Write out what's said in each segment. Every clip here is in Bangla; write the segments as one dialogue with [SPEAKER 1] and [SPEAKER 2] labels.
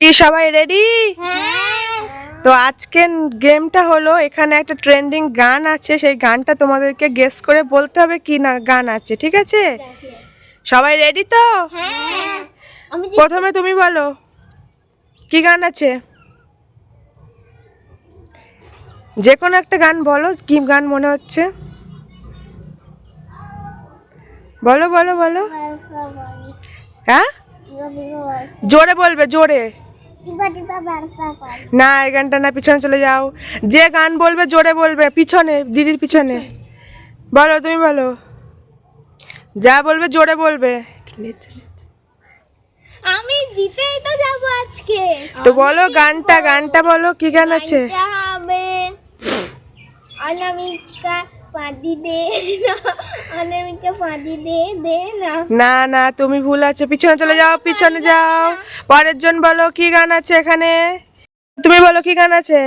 [SPEAKER 1] কি সবাই রেডি
[SPEAKER 2] হ্যাঁ।
[SPEAKER 1] তো আজকে গেমটা হলো এখানে একটা ট্রেন্ডিং গান আছে সেই গানটা তোমাদেরকে গেস করে বলতে হবে কি না গান আছে ঠিক আছে? সবাই রেডি তো?
[SPEAKER 2] হ্যাঁ।
[SPEAKER 1] প্রথমে তুমি বলো কি গান আছে? যে কোনো একটা গান বলো কি গান মনে হচ্ছে? বলো বলো বলো। হ্যাঁ? জোরে বলবে জোরে। না এই গানটা না পিছনে চলে যাও। যে গান বলবে জোরে বলবে। পিছনে দিদির পিছনে। বলো তুমি বলো। যা বলবে জোরে বলবে।
[SPEAKER 2] আমি জিতেই তো যাব আজকে।
[SPEAKER 1] তো বলো গানটা গানটা বলো কি গান আছে?
[SPEAKER 2] অনামিকা পাদি দে অনামিকা পাদি দে দে না।
[SPEAKER 1] না না তুমি ভুল আছে। পিছনে চলে যাও পিছনে যাও। পরের জন বলো কি গান আছে এখানে। তুমি বলো কি গান আছে?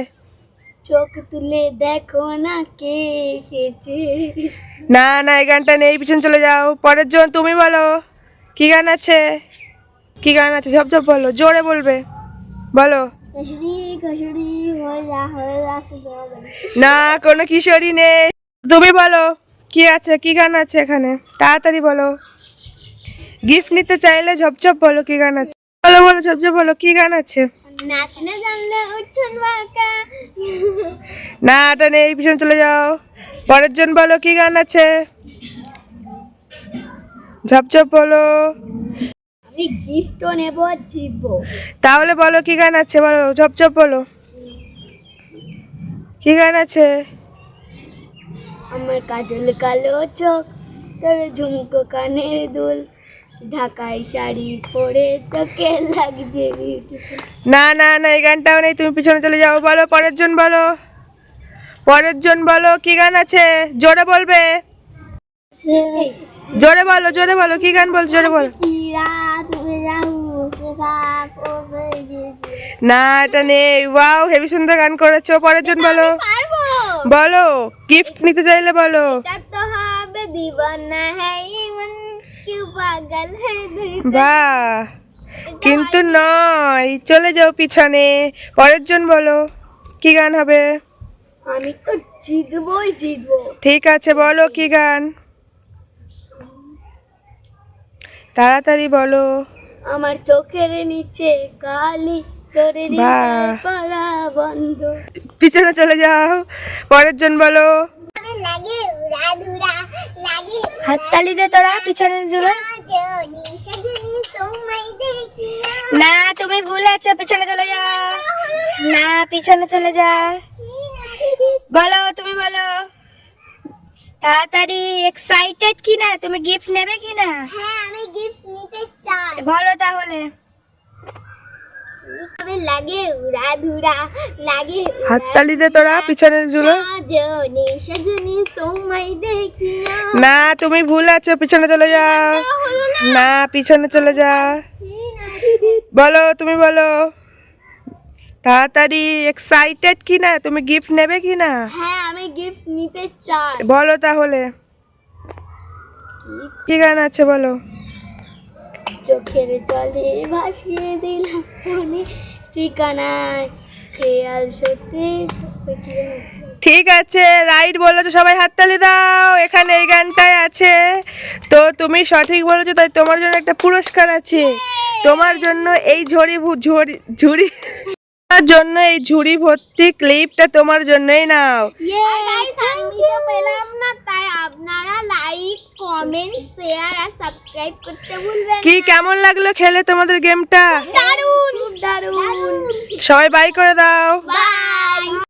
[SPEAKER 2] চোখ তুলে দেখো না কে এসেছে।
[SPEAKER 1] না না এই গানটা নেই পিছনে চলে যাও। পরের জন তুমি বলো কি গান আছে? কি গান আছে? ঝপ ঝপ বলো জোরে বলবে। বলো।
[SPEAKER 2] না
[SPEAKER 1] কোনো কিশোরী নেই। তুমি বলো কি আছে কি গান আছে এখানে? তাড়াতাড়ি বলো। গিফট নিতে চাইলে ঝপঝপ বলো কি গান আছে। বলো বলো ঝপঝপ বলো কি গান আছে?
[SPEAKER 2] নাচনে জানলে উঠুন বাঁকা।
[SPEAKER 1] না এটা নেই পিছনে চলে যাও। পরের জন বলো কি গান আছে? ঝপঝপ বলো।
[SPEAKER 2] আমি গিফটও নেব
[SPEAKER 1] তাহলে বলো কি গান আছে? বলো ঝপঝপ বলো। কি গান আছে?
[SPEAKER 2] আমার কাজল কালো চোখ তোর ঝুমকো কানের দুল। ঢাকাই শাড়ি পরে তোকে লাগছে
[SPEAKER 1] না না না এই গানটাও নেই তুমি পিছনে চলে যাও বলো পরের জন বলো। পরের জন বলো কি গান আছে? জোরে বলবে। জোরে বলো জোরে বলো কি গান বল জোরে বলো। না এটা নেই ওয়াও হেভি সুন্দর গান করেছ পরের জন বলো। বলো গিফট নিতে চাইলে বলো। বাহ কিন্তু নয় চলে যাও পিছনে। পরের জন বলো কি গান হবে?
[SPEAKER 2] আমি তো জিতবই জিতবো।
[SPEAKER 1] ঠিক আছে বলো কি গান? তাড়াতাড়ি বলো।
[SPEAKER 2] আমার চোখের নিচে কালি
[SPEAKER 1] বাহ।
[SPEAKER 2] পড়া বন্ধ।
[SPEAKER 1] পিছনে চলে যাও। পরের জন বলো। হাততালি দে তোরা পিছনের
[SPEAKER 2] দেখিয়া
[SPEAKER 1] না। তুমি ভুল আছো পিছনে চলে যাও। না পিছনে চলে যাও। বলো তুমি বলো। তাড়াতাড়ি এক্সাইটেড কি না তুমি গিফট নেবে কি না
[SPEAKER 2] হ্যাঁ আমি গিফট নিতে চাই।
[SPEAKER 1] বলো তাহলে।
[SPEAKER 2] লাগে উড়া ধুরা লাগে উড়া
[SPEAKER 1] হাততালি দে তোরা পিছনের
[SPEAKER 2] সজনি সজনি তোমায় দেখিয়া।
[SPEAKER 1] না তুমি ভুল আছো পিছনে চলে যাও
[SPEAKER 2] না
[SPEAKER 1] পিছনে চলে যাও বলো তুমি বলো। তাড়াতাড়ি এক্সাইটেড কি না তুমি গিফট নেবে কি না
[SPEAKER 2] হ্যাঁ আমি গিফট নিতে চাই।
[SPEAKER 1] বলো তাহলে। কি গান আছে বলো।
[SPEAKER 2] চোখের জলে ভাসিয়ে দিলাম মনে ঠিকানায়। খেয়াল সত্যি
[SPEAKER 1] ঠিক আছে, রাইট বলেছ, সবাই হাততালি দাও, এখানে এই গানটাই আছে। তো তুমি সঠিক বলেছ, তাই তোমার জন্য একটা পুরস্কার আছে। তোমার জন্য এই ঝড়ি ঝুড়ি ঝুড়ি তোমার জন্য এই ঝুড়ি ভর্তি ক্লিপটা তোমার জন্যই নাও। কি কেমন লাগল খেলে তোমাদের গেমটা সবাই বাই করে দাও।
[SPEAKER 2] বাই